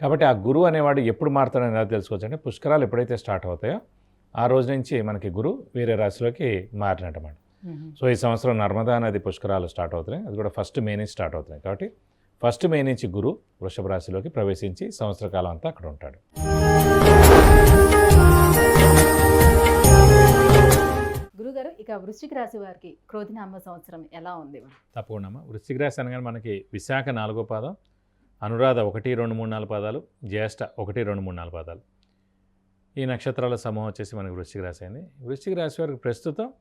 కాబట్టి ఆ గురువు అనేవాడు ఎప్పుడు మారుతాడని ఎలా తెలుసుకోవచ్చు అంటే పుష్కరాలు ఎప్పుడైతే స్టార్ట్ అవుతాయో ఆ రోజు నుంచి మనకి గురువు వేరే రాశిలోకి మారినట్టమాట. సో ఈ సంవత్సరం నర్మదా నది పుష్కరాలు స్టార్ట్ అవుతున్నాయి. అది కూడా ఫస్ట్ మే నుంచి స్టార్ట్ అవుతున్నాయి. కాబట్టి ఫస్ట్ మే నుంచి గురు వృషభ రాశిలోకి ప్రవేశించి సంవత్సర కాలం అంతా అక్కడ ఉంటాడు. గురుగారు ఇక వృశ్చిక రాశి వారికి క్రోధినామ సంవత్సరం ఎలా ఉంది? తప్పకుండా. వృశ్చిక రాశి అనగానే మనకి విశాఖ నాలుగో పాదం అనురాధ ఒకటి రెండు మూడు నాలుగు పాదాలు జ్యేష్ఠ ఒకటి రెండు మూడు నాలుగు పాదాలు. ఈ నక్షత్రాల సమూహం వచ్చేసి మనకి వృశ్చిక రాశి అయింది వృశ్చిక రాశి వారికి ప్రస్తుతం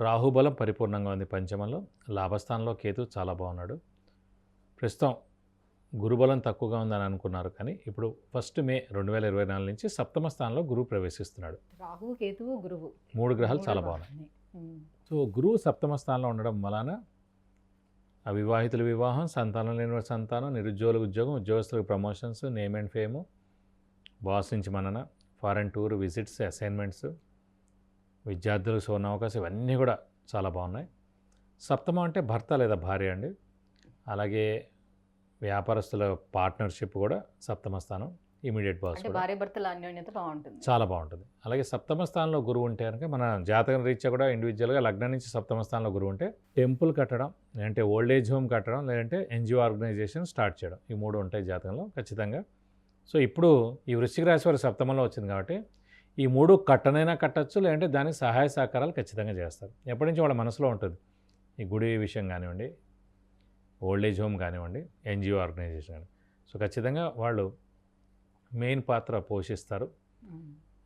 రాహుబలం పరిపూర్ణంగా ఉంది పంచమంలో. లాభస్థానంలో కేతు చాలా బాగున్నాడు. ప్రస్తుతం గురుబలం తక్కువగా ఉందని అనుకున్నారు కానీ ఇప్పుడు ఫస్ట్ మే రెండు వేల ఇరవై నాలుగు నుంచి సప్తమ స్థానంలో గురువు ప్రవేశిస్తున్నాడు. రాహు కేతువు గురువు. మూడు గ్రహాలు చాలా బాగున్నాయి. సో గురువు సప్తమ స్థానంలో ఉండడం వలన అవివాహితుల వివాహం సంతానం లేని వారి సంతానం నిరుద్యోగుల ఉద్యోగం ఉద్యోగస్తులకు promotions name and fame boss నుంచి మనన ఫారెన్ టూర్ విజిట్స్ అసైన్మెంట్స్ విద్యార్థులకు సువర్ణ అవకాశం ఇవన్నీ కూడా చాలా బాగున్నాయి. సప్తమం అంటే భర్త లేదా భార్య అండి. అలాగే వ్యాపారస్తుల పార్ట్నర్షిప్ కూడా సప్తమ స్థానం. ఇమీడియట్ భార్య భర్తల అన్యోన్యత బాగుంటుంది. చాలా బాగుంటుంది. అలాగే సప్తమ స్థానంలో గురువు ఉంటే కనుక మన జాతకం రీత్యా కూడా ఇండివిజువల్గా లగ్నం నుంచి సప్తమ స్థానంలో గురువు ఉంటే టెంపుల్ కట్టడం లేదంటే ఓల్డ్ ఏజ్ హోమ్ కట్టడం లేదంటే ఎన్జిఓ ఆర్గనైజేషన్ స్టార్ట్ చేయడం. ఈ మూడు ఉంటాయి జాతకంలో ఖచ్చితంగా. సో ఇప్పుడు ఈ వృశ్చిక రాశి వారి సప్తమంలో వచ్చింది కాబట్టి ఈ మూడు కట్టనైనా కట్టచ్చు లేదంటే దానికి సహాయ సహకారాలు ఖచ్చితంగా చేస్తారు. ఎప్పటి నుంచి వాళ్ళ మనసులో ఉంటుంది. ఈ గుడి విషయం కానివ్వండి ఓల్డ్ ఏజ్ హోమ్ కానివ్వండి ఎన్జిఓ ఆర్గనైజేషన్ కానీ సో ఖచ్చితంగా వాళ్ళు మెయిన్ పాత్ర పోషిస్తారు.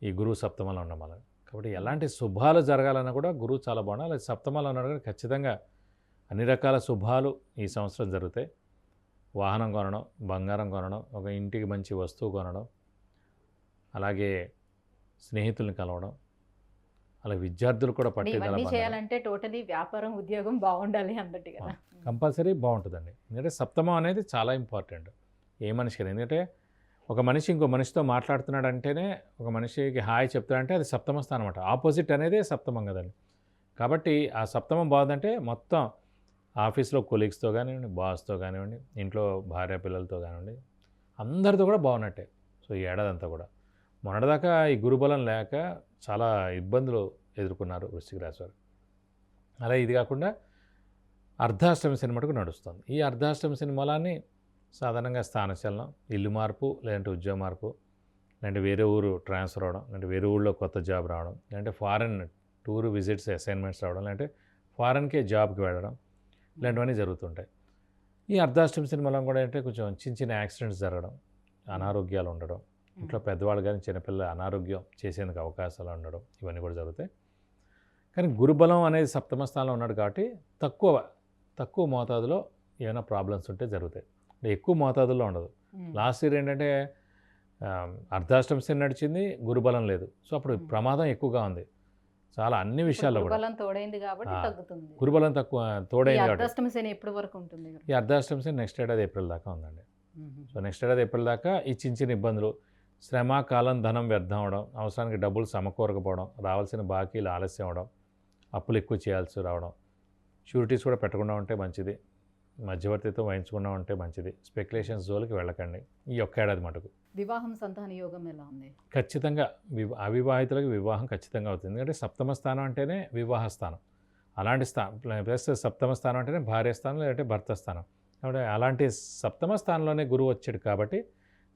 ఈ గురువు సప్తమంలో ఉండడం వల్ల. కాబట్టి ఎలాంటి శుభాలు జరగాలన్నా కూడా గురువు చాలా బాగుండాలి అలాగే సప్తమంలో ఉన్నాడు కూడా ఖచ్చితంగా అన్ని రకాల శుభాలు ఈ సంవత్సరం జరుగుతాయి. వాహనం కొనడం బంగారం కొనడం ఒక ఇంటికి మంచి వస్తువు కొనడం అలాగే స్నేహితుల్ని కలవడం అలాగే విద్యార్థులు కూడా. చేయాలంటే టోటలీ వ్యాపారం ఉద్యోగం బాగుండాలి అన్నట్టు కదా. కంపల్సరీ బాగుంటుందండి. ఎందుకంటే సప్తమం అనేది చాలా ఇంపార్టెంట్ ఏ మనిషికి ఎందుకంటే ఒక మనిషి ఇంకో మనిషితో మాట్లాడుతున్నాడు అంటేనే ఒక మనిషికి హాయ్ చెప్తాడంటే అది సప్తమ స్థానం అనమాట ఆపోజిట్ అనేది సప్తమం కదండి. కాబట్టి ఆ సప్తమం బాగుందంటే మొత్తం ఆఫీస్లో కొలీగ్స్తో కానివ్వండి బాస్తో కానివ్వండి ఇంట్లో భార్య పిల్లలతో కానివ్వండి అందరితో కూడా బాగున్నట్టే. సో ఈ ఏడాదంతా కూడా. మొన్నటిదాకా ఈ గురుబలం లేక చాలా ఇబ్బందులు ఎదుర్కొన్నారు వృశ్చిక రాశి వారు. అలా ఇది కాకుండా అర్ధాష్టమి సినిమాకు నడుస్తుంది. ఈ అర్ధాష్టమి సినిమాలని సాధారణంగా స్థానచలనం ఇల్లు మార్పు లేదంటే ఉద్యోగ మార్పు లేదంటే వేరే ఊరు ట్రాన్స్ఫర్ అవడం లేదంటే వేరే ఊళ్ళో కొత్త జాబ్ రావడం లేదంటే ఫారెన్ టూర్ విజిట్స్ అసైన్మెంట్స్ రావడం లేదంటే ఫారెన్కే జాబ్కి వెళ్ళడం ఇలాంటివన్నీ జరుగుతుంటాయి. ఈ అర్ధాష్టమి సినిమాలో కూడా అంటే కొంచెం చిన్న చిన్న యాక్సిడెంట్స్ జరగడం అనారోగ్యాలు ఉండడం ఇంట్లో పెద్దవాళ్ళు కానీ చిన్నపిల్లల అనారోగ్యం చేసేందుకు అవకాశాలు ఉండడం ఇవన్నీ కూడా జరుగుతాయి. కానీ గురుబలం అనేది సప్తమ స్థానంలో ఉన్నాడు కాబట్టి తక్కువ తక్కువ మోతాదులో ఏమైనా ప్రాబ్లమ్స్ ఉంటే జరుగుతాయి. ఎక్కువ మోతాదుల్లో ఉండదు. లాస్ట్ ఇయర్ ఏంటంటే ఆ, అర్ధాష్టమి శని నడిచింది గురుబలం లేదు. సో అప్పుడు. ప్రమాదం ఎక్కువగా ఉంది. చాలా అన్ని విషయాల్లో కూడా. బలం తోడైంది కాబట్టి ఆ, తగ్గుతుంది. గురుబలం తక్కువ తోడైంది కాబట్టి. అర్ధాష్టమి శని ఎప్పటి వరకు ఉంటుంది ఈ అర్ధాష్టమి శని నెక్స్ట్ ఏడాది ఏప్రిల్ దాకా ఉందండి. సో నెక్స్ట్ ఏడాది ఏప్రిల్ దాకా ఈ చిన్న చిన్న ఇబ్బందులు శ్రమ కాలం ధనం వ్యర్థం అవడం అవసరానికి డబ్బులు సమకూరకపోవడం రావాల్సిన బాకీలు ఆలస్యం అవడం అప్పులు ఎక్కువ చేయాల్సి రావడం షూరిటీస్ కూడా పెట్టకుండా ఉంటే మంచిది. మధ్యవర్తితో వహించకుండా ఉంటే మంచిది. స్పెక్యులేషన్స్ జోలికి వెళ్ళకండి. ఈ ఒక్క ఏడాది మటుకు. వివాహం సంతాన యోగం ఎలా ఉంది? ఖచ్చితంగా వివ అవివాహితులకు వివాహం ఖచ్చితంగా అవుతుంది. ఎందుకంటే సప్తమ స్థానం అంటేనే వివాహ స్థానం. అలాంటి స్థానం ప్లస్ సప్తమ స్థానం అంటేనే భార్య స్థానం లేదంటే భర్త స్థానం. కాబట్టి అలాంటి సప్తమ స్థానంలోనే గురువు వచ్చాడు కాబట్టి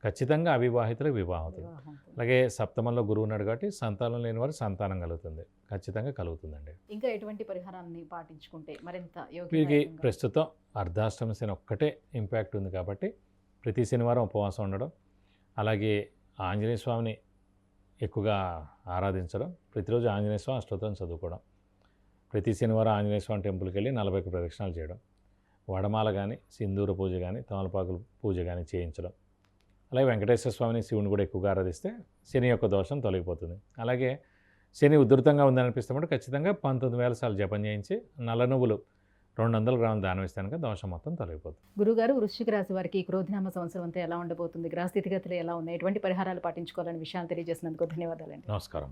ఖచ్చితంగా అవివాహితులకు వివాహం అవుతుంది వివాహం అలాగే సప్తమంలో గురువు ఉన్నాడు కాబట్టి సంతానం లేని వారు సంతానం కలుగుతుంది. ఖచ్చితంగా కలుగుతుందండి. ఇంకా ఎటువంటి పరిహారాన్ని పాటించుకుంటే మరింత వీరికి ప్రస్తుతం అర్ధాష్టమి శని ఒక్కటే ఇంపాక్ట్ ఉంది కాబట్టి ప్రతి శనివారం ఉపవాసం ఉండడం అలాగే ఆంజనేయ స్వామిని ఎక్కువగా ఆరాధించడం ప్రతిరోజు ఆంజనేయ స్వామి అష్టోత్తరం చదువుకోవడం ప్రతి శనివారం ఆంజనేయ స్వామి టెంపుల్కి వెళ్ళి నలభై ప్రదక్షిణాలు చేయడం వడమాల కానీ సింధూర పూజ కానీ తమలపాకుల పూజ కానీ చేయించడం అలాగే వెంకటేశ్వర స్వామిని శివుని కూడా ఎక్కువగా ఆరాధిస్తే శని యొక్క దోషం తొలగిపోతుంది. అలాగే శని ఉధృతంగా ఉందనిపిస్తే మటు ఖచ్చితంగా పంతొమ్మిది వేల సార్లు జపం చేయించి నల్ల నువ్వులు రెండు వందల గ్రాములు దానం ఇస్తే కనుక దోషం మొత్తం తొలగిపోతుంది. గురుగారు వృశ్చిక రాశి వారికి ఈ క్రోధినామ సంవత్సరం అంతా ఎలా ఉండబోతుంది? గ్రహ స్థితిగతులు ఎలా ఉన్నాయి? ఎటువంటి పరిహారాలు పాటించుకోవాలని విషయాలు తెలియజేసినందుకు ధన్యవాదాలండి. నమస్కారం.